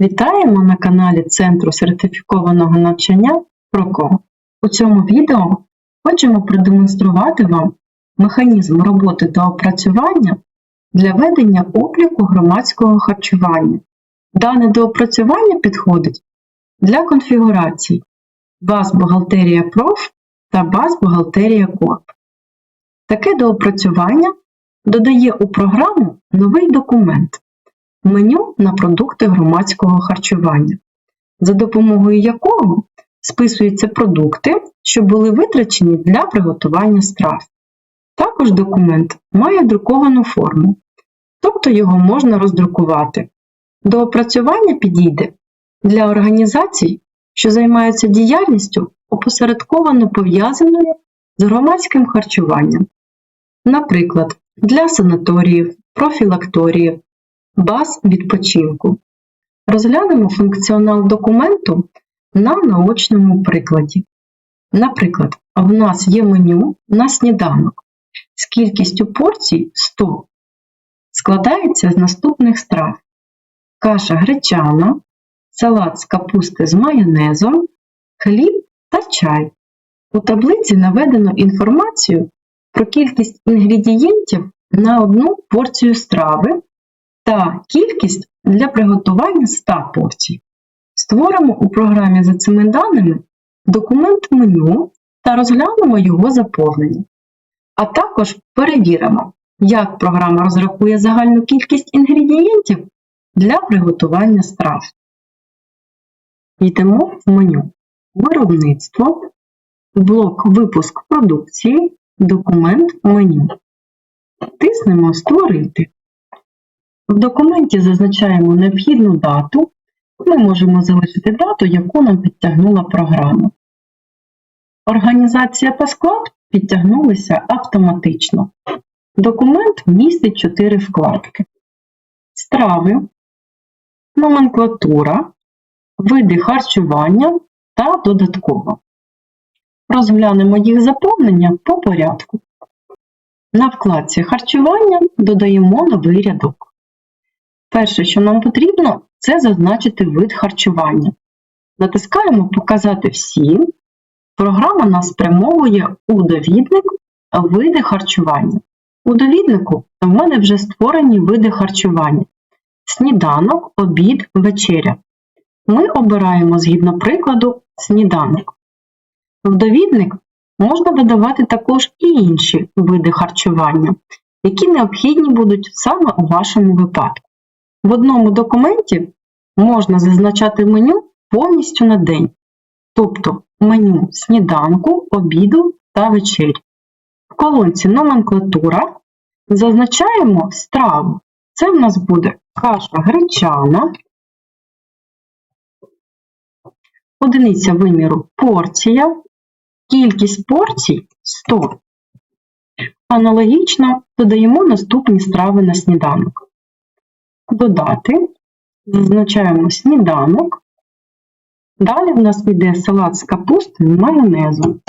Вітаємо на каналі Центру сертифікованого навчання ПРОКО. У цьому відео хочемо продемонструвати вам механізм роботи та опрацювання для ведення обліку громадського харчування. Дане доопрацювання підходить для конфігурацій баз бухгалтерія проф та баз бухгалтерія корп. Таке доопрацювання додає у програму новий документ меню на продукти громадського харчування, за допомогою якого списуються продукти, що були витрачені для приготування страв. Також документ має друковану форму, тобто його можна роздрукувати. До опрацювання підійде для організацій, що займаються діяльністю опосередковано пов'язаною з громадським харчуванням, наприклад, для санаторіїв, профілакторіїв, баз відпочинку. Розглянемо функціонал документу на наочному прикладі. Наприклад, в нас є меню на сніданок з кількістю порцій 100. Складається з наступних страв: каша гречана, салат з капусти з майонезом, хліб та чай. У таблиці наведено інформацію про кількість інгредієнтів на одну порцію страви та кількість для приготування 100 порцій. Створимо у програмі за цими даними документ меню та розглянемо його заповнення. А також перевіримо, як програма розрахує загальну кількість інгредієнтів для приготування страв. Йдемо в меню Виробництво, блок Випуск продукції, документ меню. Тиснемо Створити. В документі зазначаємо необхідну дату. Ми можемо залишити дату, яку нам підтягнула програма. Організація та склад підтягнулися автоматично. Документ містить 4 вкладки: страви, номенклатура, види харчування та додатково. Розглянемо їх заповнення по порядку. На вкладці харчування додаємо новий рядок. Перше, що нам потрібно, це зазначити вид харчування. Натискаємо Показати всі. Програма нас спрямовує у довідник види харчування. У довіднику в мене вже створені види харчування: сніданок, обід, вечеря. Ми обираємо згідно прикладу сніданок. В довідник можна додавати також і інші види харчування, які необхідні будуть саме у вашому випадку. В одному документі можна зазначати меню повністю на день, тобто меню сніданку, обіду та вечері. В колонці Номенклатура зазначаємо страву. Це в нас буде каша гречана, одиниця виміру порція, кількість порцій 100. Аналогічно додаємо наступні страви на сніданок. Додати, зазначаємо сніданок. Далі в нас йде салат з капустою і майонезом.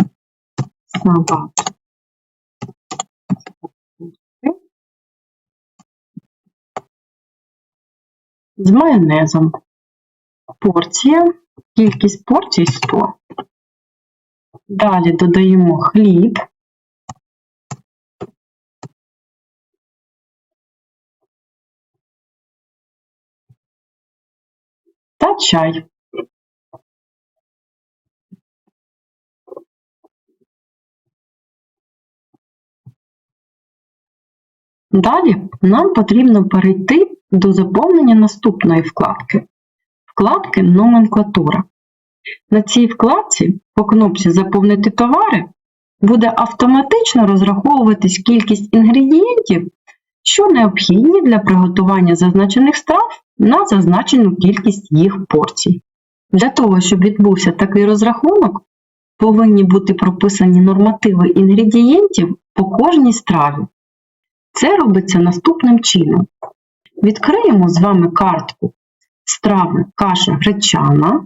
Салат. З майонезом. Порція, кількість порцій 100. Далі додаємо хліб. Чай. Далі нам потрібно перейти до заповнення наступної вкладки. Вкладки Номенклатура. На цій вкладці по кнопці Заповнити товари буде автоматично розраховуватись кількість інгредієнтів, що необхідні для приготування зазначених страв на зазначену кількість їх порцій. Для того, щоб відбувся такий розрахунок, повинні бути прописані нормативи інгредієнтів по кожній страві. Це робиться наступним чином. Відкриємо з вами картку страви каша гречана.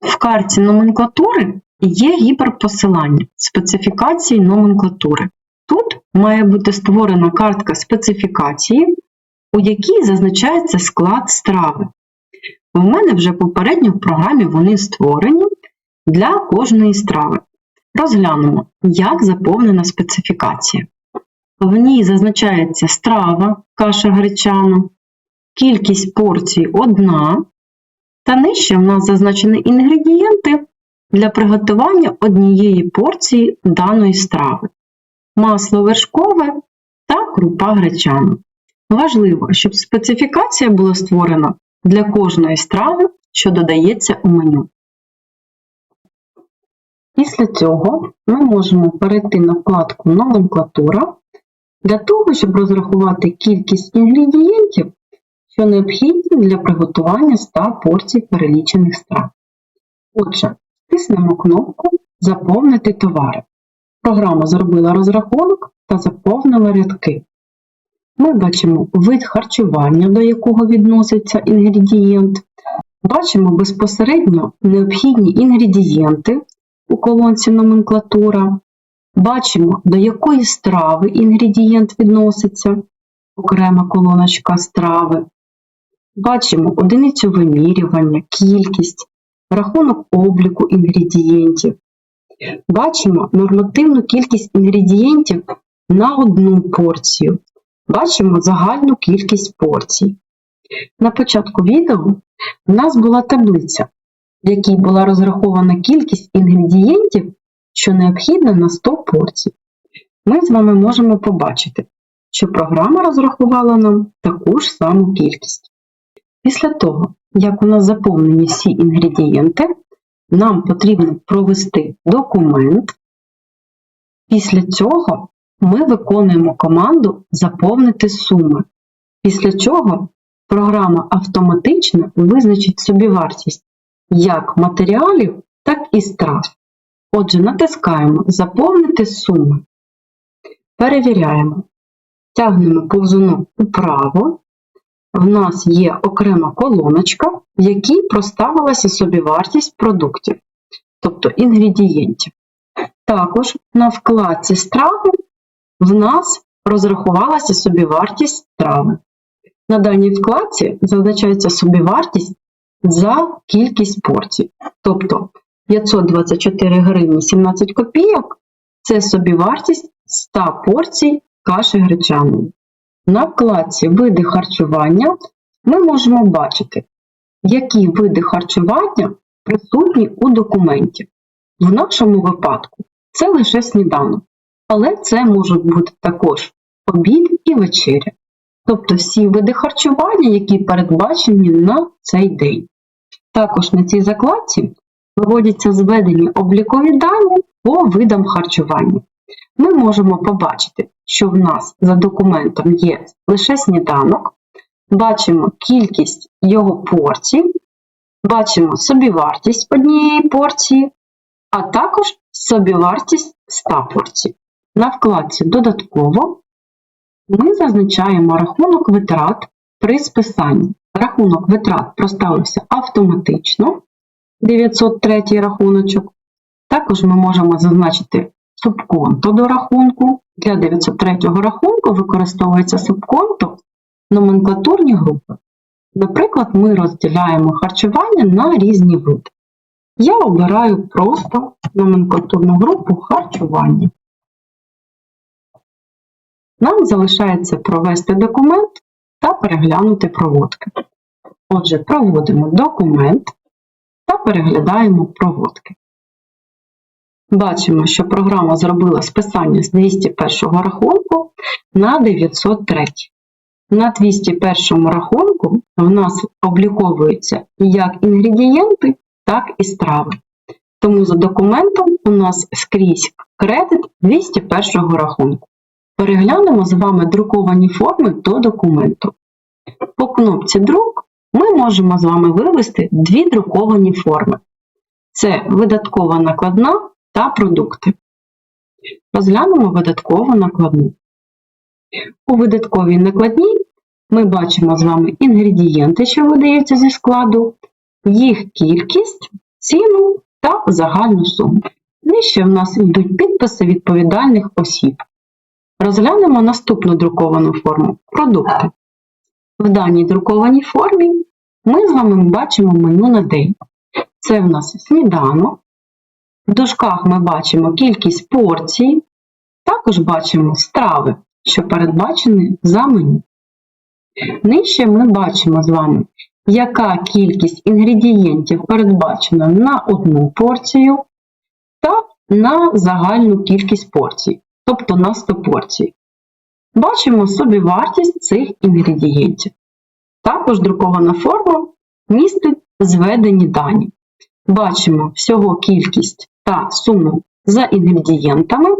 В карті номенклатури є гіперпосилання специфікації номенклатури. Тут має бути створена картка специфікації, у якій зазначається склад страви. У мене вже попередньо в програмі вони створені для кожної страви. Розглянемо, як заповнена специфікація. В ній зазначається страва, каша гречана, кількість порцій одна, та нижче в нас зазначені інгредієнти для приготування однієї порції даної страви. Масло вершкове та крупа гречана. Важливо, щоб специфікація була створена для кожної страви, що додається у меню. Після цього ми можемо перейти на вкладку Номенклатура для того, щоб розрахувати кількість інгредієнтів, що необхідні для приготування 100 порцій перелічених страв. Отже, тиснемо кнопку Заповнити товари. Програма зробила розрахунок та заповнила рядки. Ми бачимо вид харчування, до якого відноситься інгредієнт. Бачимо безпосередньо необхідні інгредієнти у колонці номенклатура. Бачимо, до якої страви інгредієнт відноситься, окрема колоночка страви. Бачимо одиницю вимірювання, кількість, рахунок обліку інгредієнтів. Бачимо нормативну кількість інгредієнтів на одну порцію. Бачимо загальну кількість порцій. На початку відео у нас була таблиця, в якій була розрахована кількість інгредієнтів, що необхідна на 100 порцій. Ми з вами можемо побачити, що програма розрахувала нам таку ж саму кількість. Після того, як у нас заповнені всі інгредієнти, нам потрібно провести документ. Після цього ми виконуємо команду Заповнити суми. Після чого програма автоматично визначить собівартість як матеріалів, так і страв. Отже, натискаємо Заповнити суми. Перевіряємо. Тягнемо повзуну вправо. В нас є окрема колоночка, в якій проставилася собівартість продуктів, тобто інгредієнтів. Також на вкладці страви в нас розрахувалася собівартість страви. На даній вкладці зазначається собівартість за кількість порцій. Тобто 524 гривні 17 копійок це собівартість 100 порцій каші гречаної. На вкладці Види харчування ми можемо бачити, які види харчування присутні у документі. В нашому випадку це лише сніданок, але це можуть бути також обід і вечеря. Тобто всі види харчування, які передбачені на цей день. Також на цій закладці виводяться зведені облікові дані по видам харчування. Ми можемо побачити, що в нас за документом є лише сніданок, бачимо кількість його порцій, бачимо собівартість однієї порції, а також собівартість 100 порцій. На вкладці Додатково ми зазначаємо рахунок витрат при списанні. Рахунок витрат проставився автоматично, 903 рахуночок. Також ми можемо зазначити субконто до рахунку. Для 903 рахунку використовується субконто номенклатурні групи. Наприклад, ми розділяємо харчування на різні види. Я обираю просто номенклатурну групу харчування. Нам залишається провести документ та переглянути проводки. Отже, проводимо документ та переглядаємо проводки. Бачимо, що програма зробила списання з 201 рахунку на 903. На 201 рахунку в нас обліковуються як інгредієнти, так і страви. Тому за документом у нас скрізь кредит 201 рахунку. Переглянемо з вами друковані форми до документу. По кнопці Друк ми можемо з вами вивести дві друковані форми. Це видаткова накладна та продукти. Розглянемо видаткову накладну. У видатковій накладній ми бачимо з вами інгредієнти, що видаються зі складу, їх кількість, ціну та загальну суму. Нижче в нас йдуть підписи відповідальних осіб. Розглянемо наступну друковану форму продукти. В даній друкованій формі ми з вами бачимо меню на день. Це в нас сніданок. В дужках ми бачимо кількість порцій, також бачимо страви, що передбачені за меню. Нижче ми бачимо з вами, яка кількість інгредієнтів передбачена на одну порцію та на загальну кількість порцій, тобто на 100 порцій. Бачимо собівартість цих інгредієнтів. Також друкована форма містить зведені дані. Бачимо всього кількість та суму за інгредієнтами,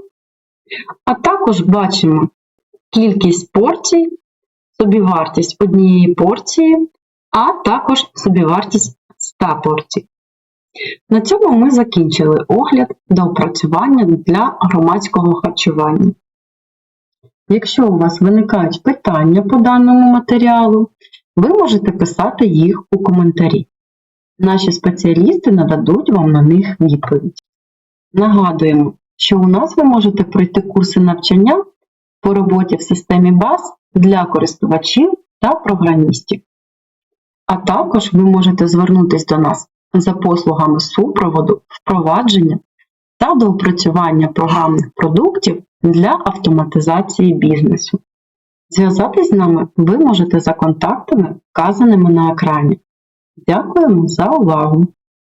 а також бачимо кількість порцій, собівартість однієї порції, а також собівартість 100 порцій. На цьому ми закінчили огляд до опрацювання для громадського харчування. Якщо у вас виникають питання по даному матеріалу, ви можете писати їх у коментарі. Наші спеціалісти нададуть вам на них відповідь. Нагадуємо, що у нас ви можете пройти курси навчання по роботі в системі баз для користувачів та програмістів. А також ви можете звернутися до нас за послугами супроводу, впровадження та доопрацювання програмних продуктів для автоматизації бізнесу. Зв'язатись з нами ви можете за контактами, вказаними на екрані. Дякуємо за увагу!